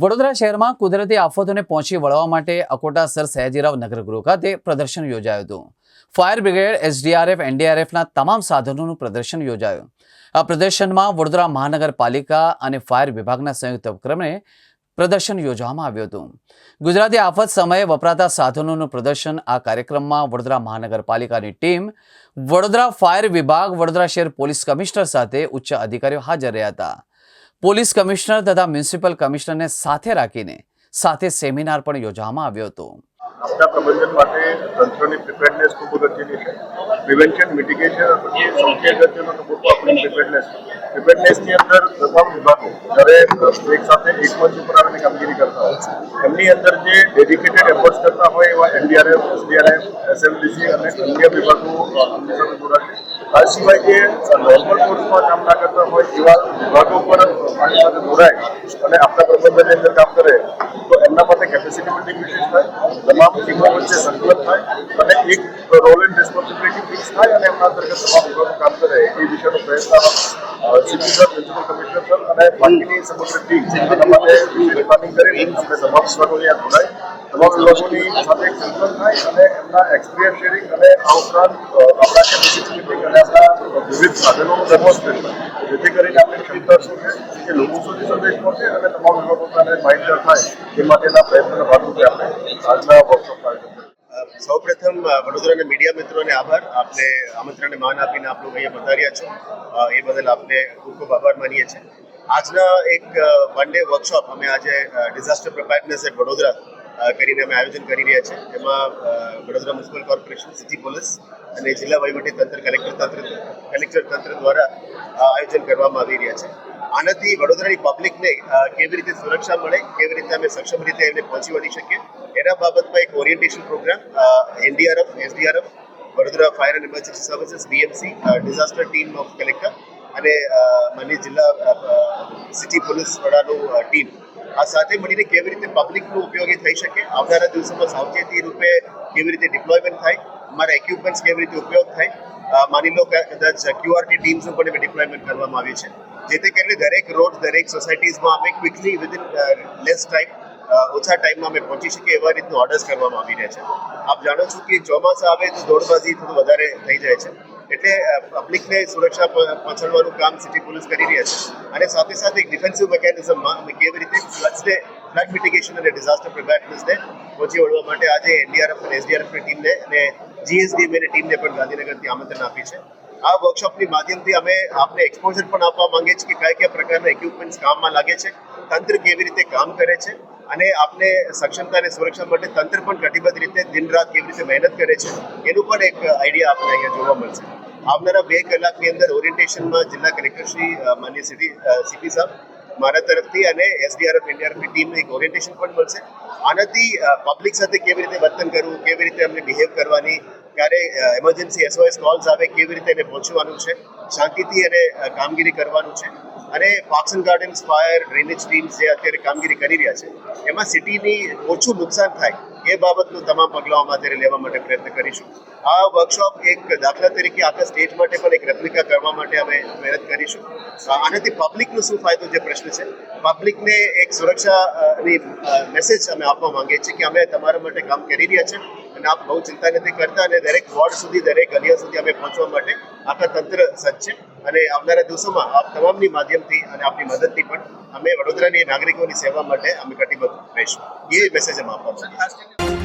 વડોદરા શહેરમાં કુદરતી આફતોને પહોંચી વળવા માટે અકોટા સર સયાજીરાવ નગરગૃહ ખાતે પ્રદર્શન યોજાયું હતું. ફાયર બ્રિગેડ, એસડીઆરએફ, એનડીઆરએફના તમામ સાધનોનું પ્રદર્શન યોજાયું. આ પ્રદર્શનમાં વડોદરા મહાનગરપાલિકા અને ફાયર વિભાગના સંયુક્ત ઉપક્રમે પ્રદર્શન યોજવામાં આવ્યું હતું. ગુજરાતી આફત સમયે વપરાતા સાધનોનું પ્રદર્શન આ કાર્યક્રમમાં વડોદરા મહાનગરપાલિકાની ટીમ, વડોદરા ફાયર વિભાગ, વડોદરા શહેર પોલીસ કમિશનર સાથે ઉચ્ચ અધિકારીઓ હાજર રહ્યા હતા. પોલીસ કમિશનર તથા મ્યુનિસિપલ કમિશનરને સાથે રાખીને સાથે સેમિનાર પણ યોજવામાં આવ્યો હતો. આપણા પ્રબંધન માટે તંત્રની પ્રિપેરનેસ ખૂબ અગત્યની છે. પ્રિવેન્શન મિટિગેશન પછી સૌથી અગત્યનો તબક્કો આપણી પ્રિપેરનેસ પ્રિપેરનેસની અંદર તમામ વિભાગો જ્યારે એક સાથે એક મંચ ઉપર આવીને કામગીરી કરતા હોય એમની અંદર જે ડેડિકેટેડ એફર્ટ્સ કરતા હોય એવા એનડીઆરએફ એસડીઆરએફ એસએમડીસી અને અન્ય વિભાગો સાથે જોડાશે આ સિવાય જે નોર્મલ કોર્સમાં કામ ના કરતા હોય એવા વિભાગો પણ આની સાથે જોડાય અને આપણા પ્રબંધનની અંદર કામ કરે તો એમના માટે કેપેસિટી બિલ્ડિંગ વિશેષ થાય તમામ ટીમો વચ્ચે સંકલન થાય અને એક રોલ એન્ડ રિસ્પોન્સિબિલિટી ફિક્સ થાય અને એમના અંતર્ગત તમામ વિભાગો કામ કરે એ વિશેનો પ્રયત્ન CP sir principal commissioner sir અને બાકીની સમગ્ર ટીમ એના માટે વિશેષ પ્લાનિંગ આપણે તમામ વિભાગોની આ જોડાય તમામ વિભાગોની સાથે સંકલન થાય અને એમના એક્સપિરિયન્સ શેરિંગ અને આ ઉપરાંત આપણા કેપેસિટી બિલ્ડિંગ અને આપણા વિવિધ સાધનોનું ડેમોન્સ્ટ્રેશન જેથી કરીને આપણી ક્ષમતા શું છે કે લોકો સુધી સંદેશ પહોંચે અને તમામ સાથે માહિતગાર થાય એ માટેના પ્રયત્નના ભાગરૂપે આપણે આજના વર્કશોપ આયોજન સૌ પ્રથમ વડોદરાના મીડિયા મિત્રોને આભાર. આપને આમંત્રણને માન આપીને આપ લોકો અહીંયા પધાર્યા છો. એ બદલ આપને ખૂબ ખૂબ આભાર માનીએ છીએ. આજના એક વન ડે વર્કશોપ અમે આજે ડિઝાસ્ટર પ્રિપેરનેસ એટ વડોદરા કરીને અમે આયોજન કરી રહ્યા છીએ. એમાં Vadodara municipal corporation city police અને જિલ્લા વહીવટી તંત્ર કલેક્ટર તંત્ર કલેક્ટર તંત્ર દ્વારા આયોજન કરવામાં આવી રહ્યા છે. આનાથી વડોદરાની પબ્લિકને કેવી રીતે સુરક્ષા મળે કેવી રીતે અમે સક્ષમ રીતે એમને પહોંચી વળી શકીએ એના બાબતમાં એક orientation programme NDRF SDRF Vadodara fire and emergency services BMC disaster team of collector અને અ, જિલ્લા સિટી પોલીસ વડાનું ટીમ આ સાથે મળીને કેવી રીતે પબ્લિકનું ઉપયોગી થઈ શકે? આવનારા દિવસોમાં સાવચેતી રૂપે કેવી રીતે ડિપ્લોયમેન્ટ થાય? અમારા ઇક્વિપમેન્ટ્સ કેવી રીતે ઉપયોગ થાય? માની લો કે કદાચ ક્યુઆરટી ટીમ્સ પણ ડિપ્લોયમેન્ટ કરવામાં આવી છે. જેથી કરીને દરેક રોડ દરેક સોસાયટીઝમાં અમે ક્વિકલી વિધિન લેસ ટાઈમ ઓછા ટાઈમમાં અમે પહોંચી શકીએ એવા રીતનું ઓર્ડર્સ કરવામાં આવી રહ્યા છે. આપ જાણો છો કે ચોમાસા આવે તો દોડબાજી થોડું વધારે થઈ જાય છે. એટલે પબ્લિકને સુરક્ષા પહોંચાડવાનું કામ સિટી પોલીસ કરી રહ્યા છે. અને સાથે સાથે એક ડિફેન્સિવ મિકેનિઝમમાં કેવી રીતે ફ્લડ્સને, ફ્લડ મિટિગેશન અને ડિઝાસ્ટર પ્રિપેરનેસને પહોંચી વળવા માટે આજે એનડીઆરએફ અને એસડીઆરએફની ટીમને અને જીએસડીએમએની ટીમને પણ ગાંધીનગરથી આમંત્રણ આપી છે. આ વર્કશોપની માધ્યમથી અમે આપને એક્સપોઝર પણ આપવા માંગીએ છીએ કે કયા કયા પ્રકારના ઇક્વિપમેન્ટ્સ કામમાં લાગે છે તંત્ર કેવી રીતે કામ કરે છે અને આપને સક્ષમતા અને સુરક્ષા માટે તંત્ર પણ કટિબદ્ધ રીતે દિન રાત કેવી રીતે મહેનત કરે છે એનું પણ એક આઈડિયા આપને અહીંયા જોવા મળશે. આવનારા બે કલાકની અંદર ઓરિએન્ટેશનમાં જિલ્લા કલેક્ટર શ્રી અ, સિટી સીપી સાહેબ મારા તરફથી અને એસડીઆરએફ એનડીઆરએફની ટીમને એક ઓરિએન્ટેશન પણ મળશે. આનાથી પબ્લિક સાથે કેવી રીતે વર્તન કરવું કેવી રીતે અમને બિહેવ કરવાની ક્યારે એમરજન્સી એસઓએસ કોલ્સ આવે, કેવી રીતે એને પહોંચવાનું છે, શાંતિથી એને કામગીરી કરવાનું છે. અને પાક્સન ગાર્ડન્સ ફાયર ડ્રેનેજ ટીમ્સ જે અત્યારે કામગીરી કરી રહ્યા છે, એમાં સિટીની ઓછું નુકસાન થાય, એ બાબતનું તમામ પગલાઓ અમે અત્યારે લેવા માટે પ્રયત્ન કરીશું. આ વર્કશોપ એક દાખલા તરીકે આખા સ્ટેટ માટે પણ એક રેપ્લિકા કરવા માટે અમે મહેનત કરીશું. આનાથી પબ્લિકનો શું ફાયદો, જે પ્રશ્ન છે? પબ્લિકને એક સુરક્ષાની મેસેજ અમે આપવા માંગીએ છીએ કે અમે તમારા માટે કામ કરી રહ્યા છે. અને આપ બહુ ચિંતા નથી કરતા અને દરેક વોર્ડ સુધી, દરેક ગલિયા સુધી અમે પહોંચવા માટે આખા તંત્ર સજ્જ છે. અને આવનારા દિવસોમાં આપ તમામની માધ્યમથી અને આપની મદદથી પણ અમે વડોદરાની નાગરિકોની સેવા માટે અમે કટિબદ્ધ રહીશું. એ મેસેજ અમે આપવા